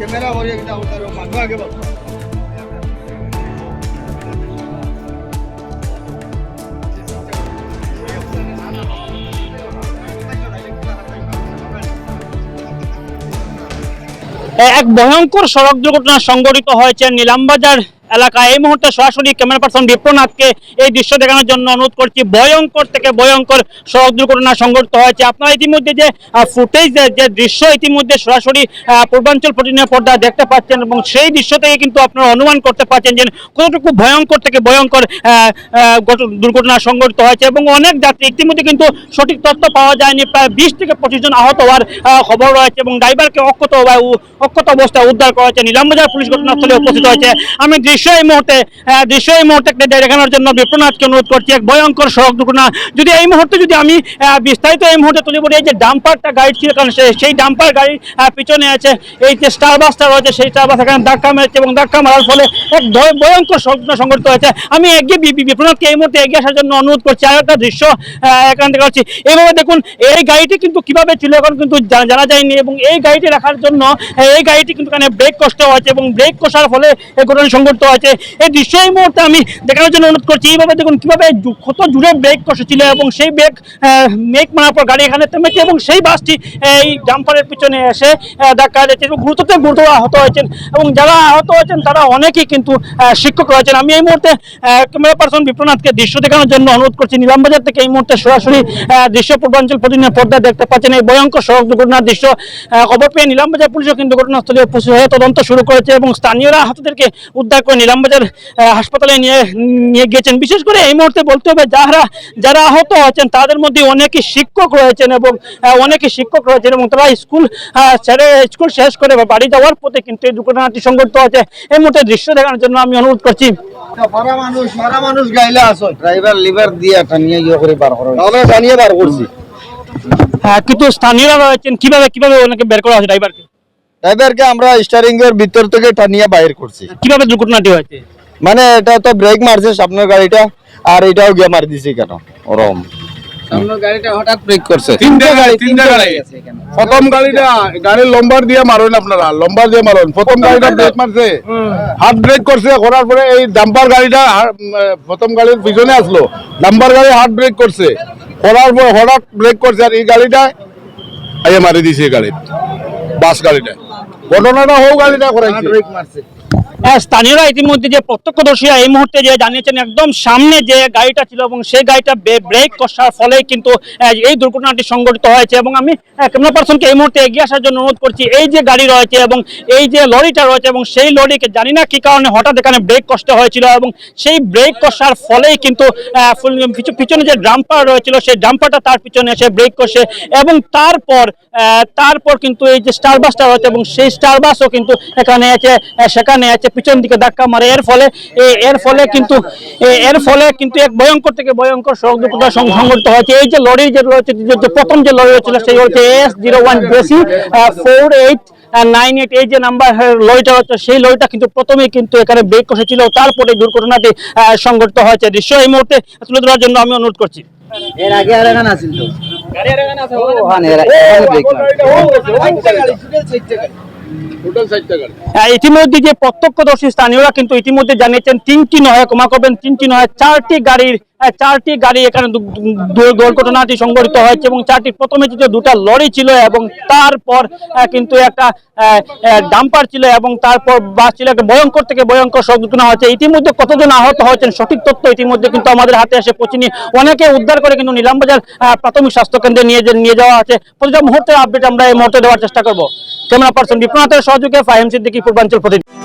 Camera वर एकदा उतारो मागं आगे बघ এক ভয়ঙ্কর সড়ক দুর্ঘটনা সংঘটিত হয়েছে নিলামবাজার এলাকায় এই মুহূর্তে সরাসরি ক্যামেরা পার্সন বিপ্রনাথকে এই দৃশ্য দেখানোর জন্য অনুরোধ করছি। ভয়ঙ্কর থেকে ভয়ঙ্কর সড়ক দুর্ঘটনা সংঘটিত হয়েছে। আপনারা ইতিমধ্যে যে ফুটেজ যে দৃশ্য ইতিমধ্যে সরাসরি পূর্বাঞ্চল প্রতিদিনের পর্দা দেখতে পাচ্ছেন এবং সেই দৃশ্য থেকে কিন্তু আপনারা অনুমান করতে পারছেন যে কতটুকু ভয়ঙ্কর থেকে ভয়ঙ্কর দুর্ঘটনা সংঘটিত হয়েছে এবং অনেক যাত্রী ইতিমধ্যে কিন্তু সঠিক তথ্য পাওয়া যায়নি। প্রায় বিশ থেকে পঁচিশ জন আহত হওয়ার খবর রয়েছে এবং ড্রাইভারকে অক্ষত অক্ষত অবস্থায় উদ্ধার করা হয়েছে। নিলামবাজার পুলিশ ঘটনাস্থলে উপস্থিত হয়েছে। আমি দৃশ্য এই মুহূর্তে দৃশ্য এই মুহূর্তে দেখানোর জন্য বিপ্রনাথকে অনুরোধ করছি এক ভয়ঙ্কর সড়ক দুর্ঘটনা। যদি এই মুহূর্তে যদি আমি বিস্তারিত এই মুহূর্তে তুলে বলি এই যে ডাম্পারটা গাড়ি ছিল কারণ সেই ডাম্পার আহ, পিছনে আছে এই যে স্টার বাসটা রয়েছে সেই স্টার বাস এখানে ধাক্কা মেরেছে এবং ধাক্কা মারার ফলে এক ভয়ঙ্কর সড়ক সংঘটিত হয়েছে। আমি এগিয়ে বিপ্রনাথকে এই মুহূর্তে এগিয়ে আসার জন্য অনুরোধ করছি আর একটা দৃশ্য এখান থেকে হচ্ছে এইভাবে দেখুন এই গাড়িটি কিন্তু কীভাবে ছিল এখন কিন্তু জানা যায়নি এবং এই গাড়িটি রাখার জন্য এই গাড়িটি কিন্তু এখানে ব্রেক কষ্ট হয়েছে এবং ব্রেক কষার ফলে এই ঘটনা সংঘটিত হয়েছে এই দৃশ্য এই মুহূর্তে আমি দেখানোর জন্য অনুরোধ করছি, এইভাবে দেখুন কীভাবে কত জুড়ে ব্রেক কষেছিল এবং সেই ব্রেক মেক মারার পর গাড়ি এখানে থেমেছে এবং সেই বাসটি এই ডাম্পারের পিছনে এসে ধাক্কা দিয়েছে এবং গুরুত্ব থেকে গুরুতর আহত হয়েছেন এবং যারা আহত হয়েছেন তারা অনেকেই কিন্তু শিক্ষক রয়েছেন। আমি এই মুহূর্তে ক্যামেরা পার্সন বিপ্রনাথকে দৃশ্য দেখানোর জন্য অনুরোধ করছি। নিলামবাজার থেকে এই মুহূর্তে সরাসরি দৃশ্য পূর্বাঞ্চল প্রতিদিনের পর্দা দেখতে পাচ্ছেন এই ভয়ঙ্কর সড়ক দুর্ঘটনার দৃশ্য। খবর পেয়ে নিলামবাজার পুলিশও কিন্তু ঘটনাস্থলে উপস্থিত হয়ে তদন্ত শুরু করেছে এবং স্থানীয়রা আহতদেরকে উদ্ধার করে নিলামবাজার আহ, হাসপাতালে নিয়ে নিয়ে গিয়েছেন। বিশেষ করে এই মুহূর্তে বলতে হবে যারা যারা আহত হয়েছেন তাদের মধ্যে অনেকে শিক্ষক রয়েছেন এবং অনেকে শিক্ষক রয়েছেন এবং তারা স্কুল ছেড়ে স্কুল শেষ করে বাড়ি যাওয়ার পথে কিন্তু এই দুর্ঘটনাটি সংঘটিত হয়েছে। এই মুহূর্তে দৃশ্য দেখানোর জন্য আমি অনুরোধ করছি। মারা মানুষ মানুষ গাইলে আসো ড্রাইভার লিভার দিয়ে টানিয়ে ইয়ে করে বার করা আমরা জানিয়ে বার করছি। কিন্তু স্থানীয়রা রয়েছেন কীভাবে কীভাবে ওনাকে বের করা হয়েছে ড্রাইভারকে? ড্রাইভারকে আমরা স্টারিং এর ভিতর থেকে টানিয়ে বাইর করছি। কীভাবে দুর্ঘটনাটি হয়েছে? মানে এটা তো ব্রেক মারছে সামনের গাড়িটা আর এটাও গিয়ে মার দিছে কেন? ওরম। সামনের গাড়িটা হঠাৎ ব্রেক করছে। তিনটে গাড়ি তিনটে গাড়ি প্রথম গাড়িটা গাড়ির লম্বার দিয়ে মারুন আপনারা লম্বার দিয়ে মারুন। প্রথম গাড়িটা ব্রেক মারছে। হাত ব্রেক করছে করার পরে এই ডাম্পার গাড়িটা প্রথম গাড়ির পিছনে আসলো। ডাম্পার গাড়ি হাত ব্রেক করছে। করার পর হঠাৎ ব্রেক করছে আর এই গাড়িটা আইয়া মারি দিছে এই গাড়ি বাস গাড়িটা ঘটনাটা হোক আমি করাইছে। মারছে। হ্যাঁ, স্থানীয়রা ইতিমধ্যে যে প্রত্যক্ষদর্শীরা এই মুহূর্তে যে জানিয়েছেন, একদম সামনে যে গাড়িটা ছিল এবং সেই গাড়িটা ব্রেক কষার ফলে কিন্তু এই দুর্ঘটনাটি সংঘটিত হয়েছে এবং আমি ক্যামেরা পার্সনকে এই মুহূর্তে এগিয়ে আসার জন্য অনুরোধ করছি, এই যে গাড়ি রয়েছে এবং এই যে লরিটা রয়েছে এবং সেই লরিকে জানি না কি কারণে হঠাৎ এখানে ব্রেক কষ্ট হয়েছিল এবং সেই ব্রেক কষার ফলেই কিন্তু পিছনে যে ডাম্পার রয়েছিল, সেই ডাম্পারটা তার পিছনে এসে ব্রেক কষে এবং তারপর তারপর কিন্তু এই যে স্টার বাসটা রয়েছে এবং সেই স্টার বাসও কিন্তু এখানে আছে সেখানে আছে। পিছন দিকে ধাক্কা মারে এর ফলে এর ফলে কিন্তু এর ফলে কিন্তু এক ভয়ঙ্কর থেকে ভয়ঙ্কর সড়ক দুর্ঘটনা সংঘটিত হয়েছে এই যে লরি যে রয়েছে প্রথম যে লরি ছিল সেই হচ্ছে এস জিরো ওয়ান বেসি ফোর এইট নাইন এইট এই যে নাম্বার লরিটা হচ্ছে সেই লরিটা কিন্তু প্রথমেই কিন্তু এখানে ব্রেক কষেছিল তারপরে এই দুর্ঘটনাটি সংঘটিত হয়েছে দৃশ্য এই মুহূর্তে তুলে ধরার জন্য আমি অনুরোধ করছি এর আগে আর এখানে আসিল তো ওখানে এর- এখানে ব্রেক গাড়ি আহ, ইতিমধ্যে যে প্রত্যক্ষদর্শী স্থানীয়রা কিন্তু ইতিমধ্যে জানিয়েছেন, তিনটি নয়, ক্ষমা করবেন, তিনটি নয়, চারটি গাড়ির চারটি গাড়ি এখানে দুর্ঘটনাটি সংঘটিত হয়েছে এবং চারটি, প্রথমে ছিল দুটা লরি ছিল এবং তারপর কিন্তু একটা ডাম্পার ছিল এবং তারপর বাস ছিল, একটা ভয়ঙ্কর থেকে ভয়ঙ্কর দুর্ঘটনা হয়েছে। ইতিমধ্যে কতজন আহত হয়েছেন সঠিক তথ্য ইতিমধ্যে কিন্তু আমাদের হাতে এসে পৌঁছেনি। অনেকে উদ্ধার করে কিন্তু নিলামবাজার প্রাথমিক স্বাস্থ্য কেন্দ্রে নিয়ে নিয়ে যাওয়া আছে। প্রতিটা মুহূর্তের আপডেট আমরা এই মুহূর্তে দেওয়ার চেষ্টা করব। ক্যামেরা পার্সন বিপ্লব সহযোগে ফাহিম সিদ্দিকী পূর্বাঞ্চল প্রতিনিধি।